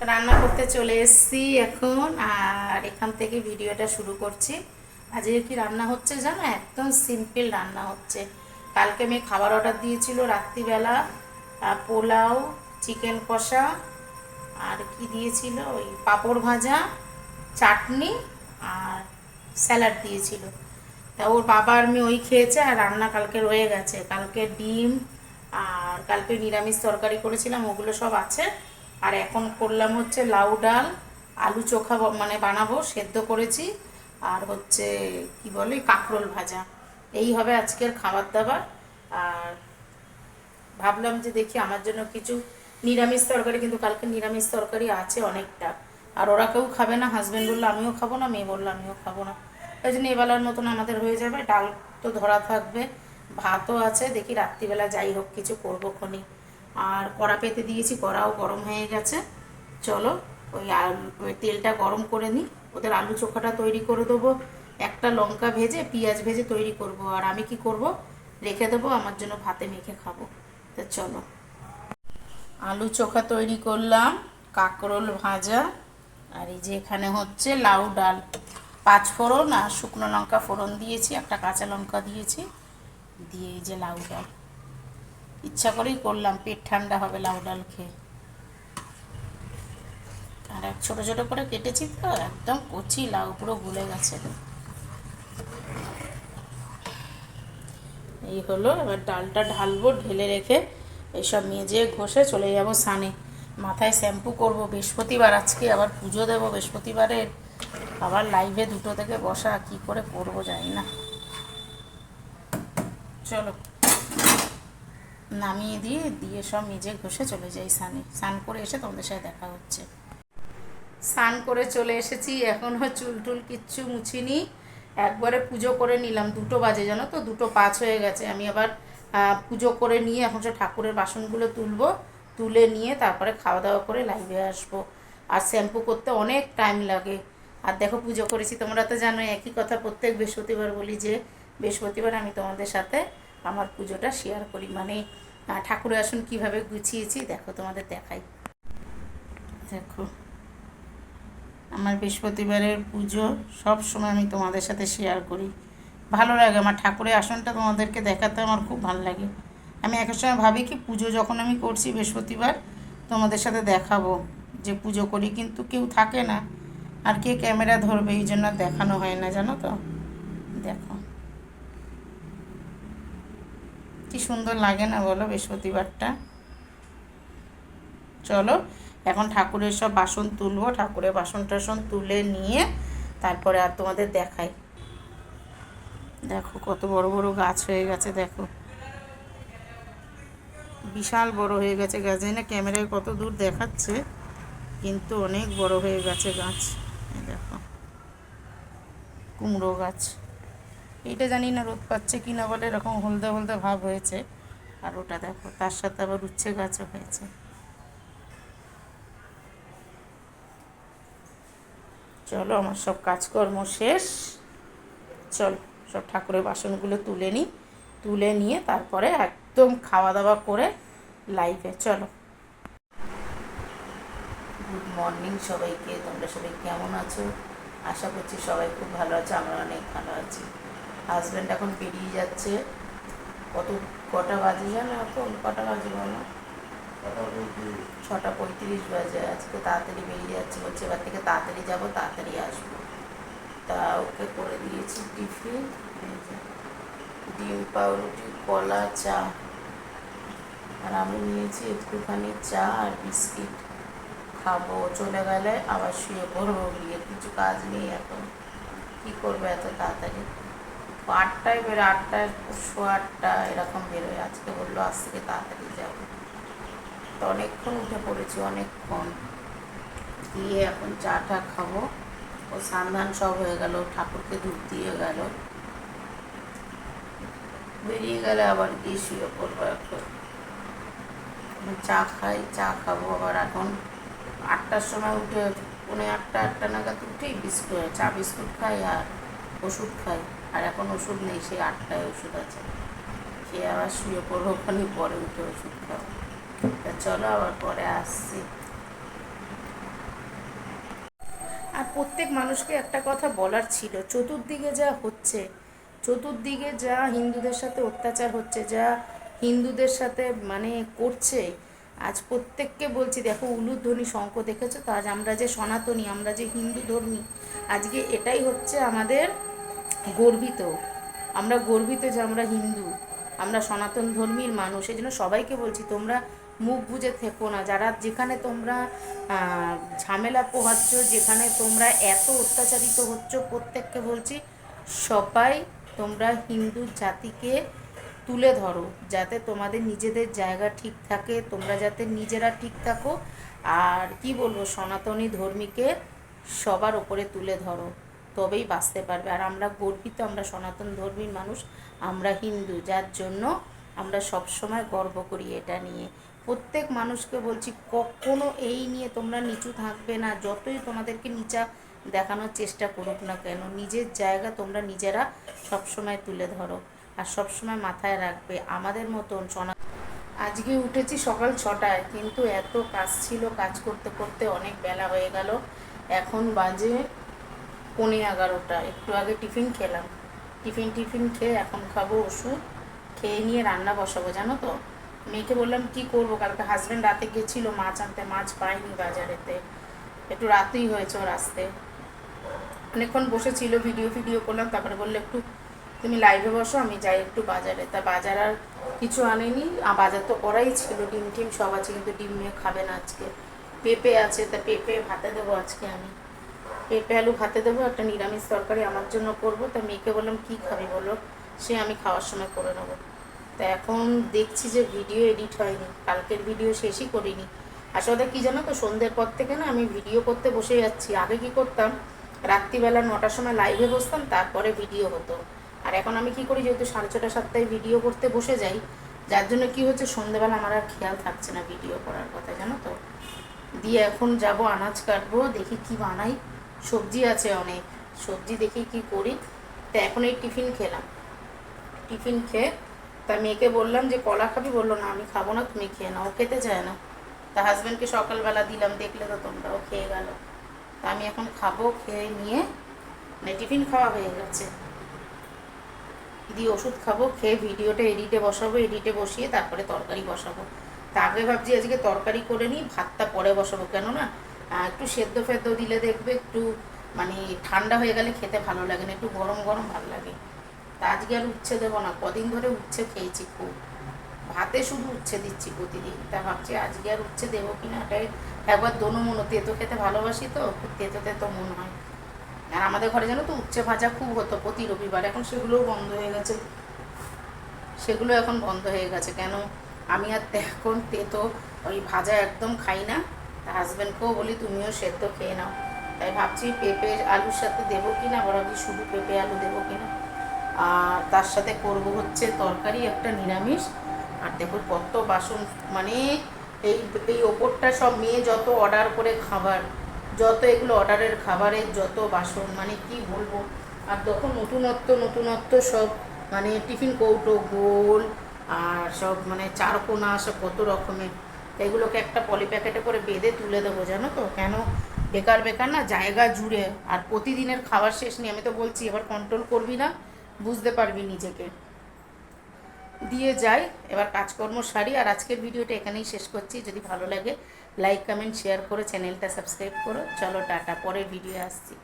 রান্না করতে চলে এসেছি এখন, আর এখান থেকে ভিডিওটা শুরু করছি। আজকে কি রান্না হচ্ছে জানো? একদম সিম্পল রান্না হচ্ছে। কালকে আমি খাবার অর্ডার দিয়েছিল রাত্রিবেলা পোলাও চিকেন কষা, আর কি দিয়েছিল? ওই পাঁপড় ভাজা, চাটনি আর স্যালাড দিয়েছিল। তা ওর বাবা আর মেয়ে ওই খেয়েছে আর রান্না কালকে রয়ে গেছে। কালকে ডিম আর কালকে নিরামিষ তরকারি করেছিলাম, ওগুলো সব আছে। আর এখন করলাম হচ্ছে লাউ ডাল, আলু চোখা মানে বানাবো, সেদ্ধ করেছি। আর হচ্ছে, কি বলে, কাঁকরোল ভাজা। এই হবে আজকের খাবার দাবার। আর ভাবলাম যে দেখি আমার জন্য কিছু নিরামিষ তরকারি, কিন্তু কালকে নিরামিষ তরকারি আছে অনেকটা। আর ওরা কেউ খাবে না হাজব্যান্ড বলল, আমিও খাব না, মেয়ে বলল, আমিও খাব না। ওই জন্য এবেলার মতন আমাদের হয়ে যাবে। ডাল তো ধরা থাকবে, ভাতও আছে। দেখি রাত্রিবেলা যাই হোক, কিছু করব খনি। আর কড়া পেতে দিয়েছি, কড়াও গরম হয়ে গেছে। চলো, ওই তেলটা গরম করে নিই। ওদের আলু চোখাটা তৈরি করে দেবো। একটা লঙ্কা ভেজে, পেঁয়াজ ভেজে তৈরি করব। আর আমি কি করব? রেখে দেবো, আমার জন্য ভাতে মেখে খাব। তো চলো। আলু চোখা তৈরি করলাম, কাঁকরোল ভাজা, আর এই যে এখানে হচ্ছে লাউ ডাল। পাঁচ ফোড়ন আর শুকনো লঙ্কা ফোড়ন দিয়েছি, একটা কাঁচা লঙ্কা দিয়েছি। দিয়ে এই যে লাউ ডাল। ইচ্ছা করেই করলাম, পেট ঠান্ডা হবে লাউ ডাল খেয়ে। আর এক ছোটো ছোটো করে কেটেছি তো, একদম কচি লাউ, পুরো গুলে গেছে। এই হলো, এবার ডালটা ঢালবো, ঢেলে রেখে এইসব মেজে ঘষে চলে যাব সানে মাথায় শ্যাম্পু করব, বৃহস্পতিবার আজকে, আবার পুজো দেবো বৃহস্পতিবারের আবার লাইভে দুটো থেকে বসা, কি করে করব জানি না। চলো। নামিয়ে দিয়ে দিয়ে সব মেজে ঘষে চলে যাই সানে স্নান করে এসে তোমাদের সাথে দেখা হচ্ছে। স্নান করে চলে এসেছি এখনও চুল টুল কিচ্ছু মুছিনি। একবারে পুজো করে নিলাম, দুটো বাজে জানো তো, দুটো পাঁচ হয়ে গেছে। আমি আবার পুজো করে নিয়ে এখন সব ঠাকুরের বাসনগুলো তুলবো, তুলে নিয়ে তারপরে খাওয়া দাওয়া করে লাইভে আসব। আর শ্যাম্পু করতে অনেক টাইম লাগে। আর দেখো পুজো করেছি, তোমরা তো জানো একই কথা প্রত্যেক বৃহস্পতিবার বলি যে, বৃহস্পতিবার আমি তোমাদের সাথে আমার পুজোটা শেয়ার করি। মানে ঠাকুরের আসন কীভাবে গুছিয়েছি, দেখো তোমাদের দেখাই। দেখো, আমার বৃহস্পতিবারের পুজো সব সময় আমি তোমাদের সাথে শেয়ার করি। ভালো লাগে, আমার ঠাকুরের আসনটা তোমাদেরকে দেখাতে আমার খুব ভালো লাগে। আমি এক সময় ভাবি কি, পুজো যখন আমি করছি বৃহস্পতিবার, তোমাদের সাথে দেখাবো যে পুজো করি, কিন্তু কেউ থাকে না। আর কে ক্যামেরা ধরবে, এই জন্য দেখানো হয় না, জানো তো? দেখো। কি সুন্দর লাগে না বলো বৃহস্পতিবারটা? চলো, এখন ঠাকুরের সব বাসন তুলবো, ঠাকুরের বাসন টাসন তুলে নিয়ে তারপরে আর তোমাদের দেখাই। দেখো কত বড় বড় গাছ হয়ে গেছে, দেখো। বিশাল বড় হয়ে গেছে গাছ না ক্যামেরায় কত দূর দেখাচ্ছে, কিন্তু অনেক বড় হয়ে গেছে গাছ। দেখো, কুমড়ো গাছ। এইটা জানি না রোদ পাচ্ছে কি না বলে, এরকম হলদে হলদে ভাব হয়েছে। আর ওটা দেখো, তার সাথে আবার উচ্ছে গাছও হয়েছে। চলো, আমার সব কাজকর্ম শেষ। চল, সব ঠাকুরের বাসনগুলো তুলে নিই তুলে নিয়ে তারপরে একদম খাওয়া দাওয়া করে লাইভে চলো। গুড মর্নিং সবাইকে, তোমরা সবাই কেমন আছো? আশা করছি সবাই খুব ভালো আছে, আমরা অনেক ভালো আছি। হাজব্যান্ড এখন বেরিয়ে যাচ্ছে। কত কটা বাজে জানো এখন? কটা বাজে বলো? ছটা পঁয়ত্রিশ বাজে। আজকে তাড়াতাড়ি বেরিয়ে যাচ্ছে বলছে এবার থেকে তাড়াতাড়ি যাব তাড়াতাড়ি আসব। তা ওকে করে দিয়েছি টিফিন। ডিম পাউরুটি কলা চা। আর আমি নিয়েছি একটুখানি চা আর বিস্কিট। খাব চলে গেলে আবার শুয়ে পড়ব। গিয়ে কিছু কাজ নেই এখন। কী করবে এত তাড়াতাড়ি? আটটায় বেরো, আটটায় শো আটটা এরকম বেরোয়। আজকে বলল, আজ থেকে তাড়াতাড়ি যাব। তো অনেকক্ষণ উঠে পড়েছি, অনেকক্ষণ। দিয়ে এখন চা টা খাব। ও সান্ধান সব হয়ে গেল, ঠাকুরকে ধূপ দিয়ে গেল। বেরিয়ে গেলে আবার গিয়ে শুয়ে পড়ব এখন চা খাই, চা খাব আবার এখন। আটটার সময় উঠে, পৌনে আটটা আটটা নাগাদ উঠেই বিস্কুট, চা বিস্কুট খাই আর ওষুধ খাই। আর এখন ওষুধ নেই সেই আটটায় ওষুধ আছে। খেয়ে আবার শুয়ে পড়ব, ওখানে পরে উঠে ওষুধ খাব। তা চলো আবার পরে আসছি। আর প্রত্যেক মানুষকে একটা কথা বলার ছিল, চতুর্দিকে যা হচ্ছে, চতুর্দিকে যা হিন্দুদের সাথে অত্যাচার হচ্ছে, যা হিন্দুদের সাথে মানে করছে, আজ প্রত্যেককে বলছি, দেখো উলুধ্বনি শঙ্খ দেখেছ? তো আজ আমরা যে সনাতনী, আমরা যে হিন্দু ধর্মী, আজকে এটাই হচ্ছে আমাদের গর্বিত। আমরা গর্বিত যে আমরা হিন্দু, আমরা সনাতন ধর্মীর মানুষ এই জন্য সবাইকে বলছি তোমরা মুখ বুজে থেকো না। যারা যেখানে তোমরা ঝামেলা পোহাচ্ছ, যেখানে তোমরা এত অত্যাচারিত হচ্ছ, প্রত্যেককে বলছি সবাই তোমরা হিন্দু জাতিকে তুলে ধরো, যাতে তোমাদের নিজেদের জায়গা ঠিক থাকে, তোমরা যাতে নিজেরা ঠিক থাকো। আর কি বলব, সনাতনী ধর্মীকে সবার ওপরে তুলে ধরো। তবেই বাঁচতে পারবে। আর আমরা গর্বিত, আমরা সনাতন ধর্মীর মানুষ, আমরা হিন্দু, যার জন্য আমরা সব সময় গর্ব করি এটা নিয়ে। প্রত্যেক মানুষকে বলছি, কখনো এই নিয়ে তোমরা নিচু থাকবে না। যতই তোমাদেরকে নিচা দেখানোর চেষ্টা করুক না কেন, নিজের জায়গা তোমরা নিজেরা সবসময় তুলে ধরো আর সবসময় মাথায় রাখবে। আমাদের মতন সনা আজকে উঠেছি সকাল ছটায়, কিন্তু এত কাজ ছিল, কাজ করতে করতে অনেক বেলা হয়ে গেল। এখন বাজে পৌনে এগারোটা একটু আগে টিফিন খেলাম। টিফিন টিফিন খেয়ে এখন খাব ওষুধ। খেয়ে নিয়ে রান্না বসাবো, জানো তো? মেয়েকে বললাম, কি করব? কালকে হাজব্যান্ড রাতে গেছিল মাছ আনতে, মাছ পাইনি বাজারেতে। একটু রাতেই হয়েছে ওর আসতে। অনেকক্ষণ বসেছিল ভিডিও ভিডিও করলাম। তারপরে বলল, একটু তুমি লাইভে বসো, আমি যাই একটু বাজারে। তা বাজার আর কিছু আনেনি। আর বাজার তো করাই ছিল ডিম টিম সব আছে, কিন্তু ডিম মেয়ে খাবে না আজকে। পেঁপে আছে, তা পেঁপে ভাতে দেবো আজকে আমি। পেঁপে আলু ভাতে দেবো, একটা নিরামিষ তরকারি আমার জন্য করব। তা মেয়েকে বললাম, কি খাবি বলো? সে আমি খাওয়ার সময় করে নেব। তা এখন দেখছি যে ভিডিও এডিট হয়নি, কালকের ভিডিও শেষই করিনি। আসলে কি জানো তো, সন্ধ্যের পর থেকে না আমি ভিডিও করতে বসে যাচ্ছি। আগে কি করতাম, রাত্রিবেলা নটার সময় লাইভে বসতাম, তারপরে ভিডিও হতো। আর এখন আমি কি করি, যেহেতু সাড়ে ছটা, সাতটায় ভিডিও করতে বসে যাই, যার জন্য কি হচ্ছে, সন্ধ্যেবেলা আমার আর খেয়াল থাকছে না ভিডিও করার কথা, জানো তো। দিয়ে এখন যাব, আনাজ কাটবো, দেখি কি বানাই। সবজি আছে অনেক। সবজি দেখি কি করি। তা এখন এই টিফিন খেলাম। টিফিন খেয়ে তা মেয়েকে বললাম যে কলা খাবি? বলল না আমি খাব না তুমি খেয়ে নাও। খেতে চায় না। তা হাজব্যান্ডকে সকালবেলা দিলাম দেখলে তো তোমরাও খেয়ে গেল। তা আমি এখন খাব খেয়ে নিয়ে মানে টিফিন খাওয়া হয়ে গেছে। দিয়ে ওষুধ খাব খেয়ে ভিডিওটা এডিটে বসাবো এডিটে বসিয়ে তারপরে তরকারি বসাবো। তা আগে ভাবছি আজকে তরকারি করে নিই ভাতটা পরে বসাবো। কেন না আহ, একটু সেদ্ধ ফেদ্ধ দিলে দেখবে একটু মানে ঠান্ডা হয়ে গেলে খেতে ভালো লাগে না, একটু গরম গরম ভালো লাগে। তা আজকে আর উচ্ছে দেবো না, কদিন ধরে উচ্ছে খেয়েছি খুব। ভাতে শুধু উচ্ছে দিচ্ছি প্রতিদিন, তা ভাবছি আজকে আর উচ্ছে দেবো কিনা, এটাই একবার দোনো মনো, তেতো খেতে ভালোবাসি তো তেতো তেতো মন হয়। আর আমাদের ঘরে জানো তো, উচ্ছে ভাজা খুব হতো প্রতি রবিবার, এখন সেগুলোও বন্ধ হয়ে গেছে। সেগুলো এখন বন্ধ হয়ে গেছে, কেন? আমি আর এখন তেতো, ওই ভাজা একদম খাই না। তা হাজব্যান্ডকেও বলি, তুমিও সেদ্ধ খেয়ে নাও। তাই ভাবছি পেঁপে আলুর সাথে দেবো কি না ভাবছি শুধু পেঁপে আলু দেবো কি না আর তার সাথে করব হচ্ছে তরকারি, একটা নিরামিষ। আর দেখো কত বাসন মানে এই এই ওপরটা সব মেয়ে যত অর্ডার করে খাবার, যত এগুলো অর্ডারের খাবারের যত বাসন মানে কি বলব? আর তখন নতুনত্ব নতুনত্ব সব মানে টিফিন কৌটো, গোল, আর সব মানে চারকোনা, সব কত রকমের। এগুলোকে একটা পলি প্যাকেটে করে বেঁধে তুলে দেবো, জানো তো? কেন? বেকার বেকার না, জায়গা জুড়ে। আর প্রতিদিনের খাবার শেষ নেই, আমি তো বলছি, এবার কন্ট্রোল করবি না, বুঝতে পারবি নিজেকে। দিয়ে যাই, এবার কাজকর্ম সারি। আর আজকের ভিডিওটা এখানেই শেষ করছি। যদি ভালো লাগে লাইক কমেন্ট শেয়ার করো চ্যানেলটা সাবস্ক্রাইব করো। চলো, টাটা, পরের ভিডিও আসছি।